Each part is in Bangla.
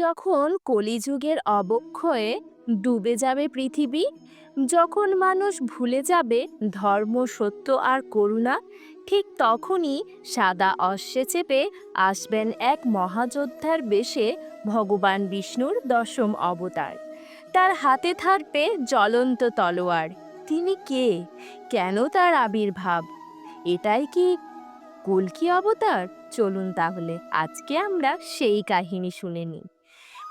যখন কলিযুগের অবক্ষয়ে ডুবে যাবে পৃথিবী, যখন মানুষ ভুলে যাবে ধর্ম, সত্য আর করুণা, ঠিক তখনই সাদা অশ্বে চেপে আসবেন এক মহাযোদ্ধার বেশে ভগবান বিষ্ণুর দশম অবতার। তার হাতে থাকবে জ্বলন্ত তলোয়ার। তিনি কে? কেন তার আবির্ভাব? এটাই কি কল্কি অবতার? চলুন তাহলে, আজকে আমরা সেই কাহিনী শুনে নিই।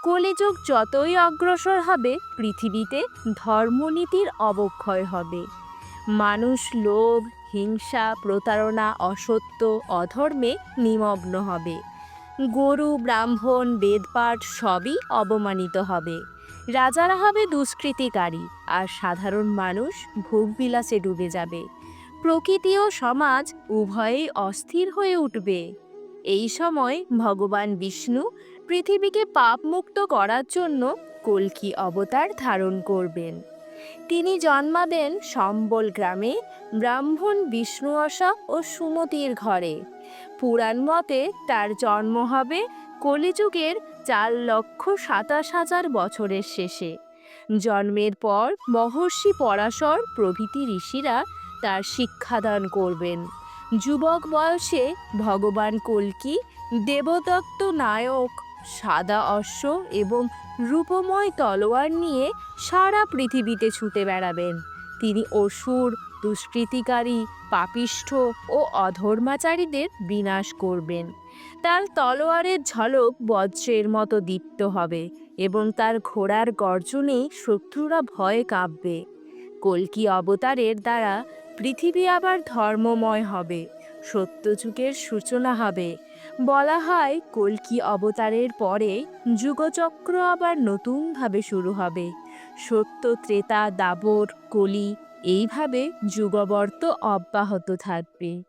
কলিযুগ যতই অগ্রসর হবে, পৃথিবীতে ধর্মনীতির অবক্ষয় হবে। মানুষ লোভ, হিংসা, প্রতারণা, অসত্য, অধর্মে নিমগ্ন হবে। গরু, ব্রাহ্মণ, বেদপাঠ সবই অবমানিত হবে। রাজারা হবে দুষ্কৃতিকারী আর সাধারণ মানুষ ভোগবিলাসে ডুবে যাবে। প্রকৃতি ও সমাজ উভয়েই অস্থির হয়ে উঠবে। এই সময় ভগবান বিষ্ণু পৃথিবীকে পাপমুক্ত করার জন্য কল্কি অবতার ধারণ করবেন। তিনি জন্মাবেন সম্বল গ্রামে, ব্রাহ্মণ, বিষ্ণু আশা ও সুমতির ঘরে। পুরাণ মতে তার জন্ম হবে কলিযুগের চার লক্ষ সাতাশ হাজার বছরের শেষে। জন্মের পর মহর্ষি পরাশর প্রভৃতি ঋষিরা তার শিক্ষাদান করবেন। যুবক বয়সে ভগবান কল্কি দেবদত্ত নায়ক সাদা অশ্ব এবং রূপময় তলোয়ার নিয়ে সারা পৃথিবীতে ছুটে বেড়াবেন। তিনি অসুর, দুষ্কৃতিকারী, পাপিষ্ঠ ও অধর্মাচারীদের বিনাশ করবেন। তার তলোয়ারের ঝলক বজ্রের মতো দীপ্ত হবে এবং তার ঘোড়ার গর্জনে শত্রুরা ভয়ে কাঁপবে। কল্কি অবতারের দ্বারা পৃথিবী আবার ধর্মময় হবে। সত্যযুগের সূচনা হবে। বলা হয়, কল্কি অবতারের পরে যুগচক্র আবার নতুনভাবে শুরু হবে। সত্য, ত্রেতা, দাবর, কলি, এইভাবে যুগবর্ত অব্যাহত থাকবে।